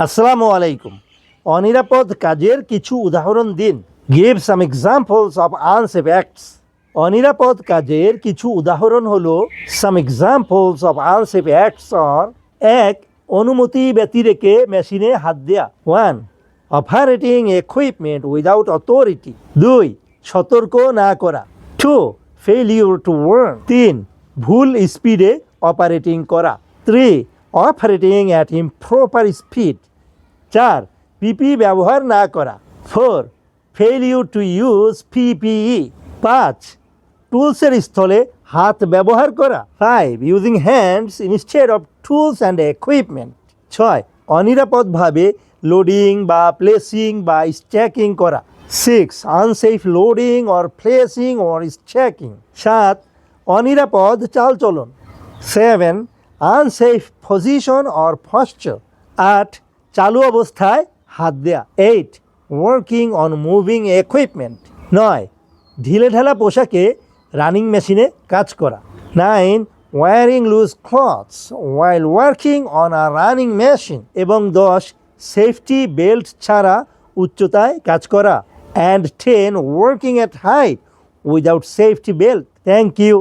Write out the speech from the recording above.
আসসালামু আলাইকুম। অনিরাপদ কাজের কিছু উদাহরণ দিন। Give some examples of unsafe acts অনিরাপদ কাজের কিছু উদাহরণ হল some examples of unsafe acts or এক, অনুমতি ব্যতিরেকে মেশিনে হাত দেয়া। One operating equipment without authority দুই, সতর্ক না করা। টু ফেলিউর টু ওয়ার্ন তিন, ভুল স্পিডে অপারেটিং করা। Three operating at improper speed চার পিপি ব্যবহার না করা। Four failure to use PPE পাঁচ টুলসের স্থলে হাত ব্যবহার করা। Five using hands instead of tools and equipment ছয়, অনিরাপদভাবে লোডিং বা প্লেসিং বা স্ট্যাকিং করা। Six unsafe loading or placing or stacking সাত, অনিরাপদ চালচলন। Seven unsafe position or posture আট চালু অবস্থায় হাত দেয়া। Eight working on moving equipment নয় ঢিলে ঢিলেঢালা পোশাকে রানিং মেশিনে কাজ করা। Nine wearing loose clothes while working on a running machine এবং দশ সেফটি বেল্ট ছাড়া উচ্চতায় কাজ করা। And ten working at height without safety belt thank you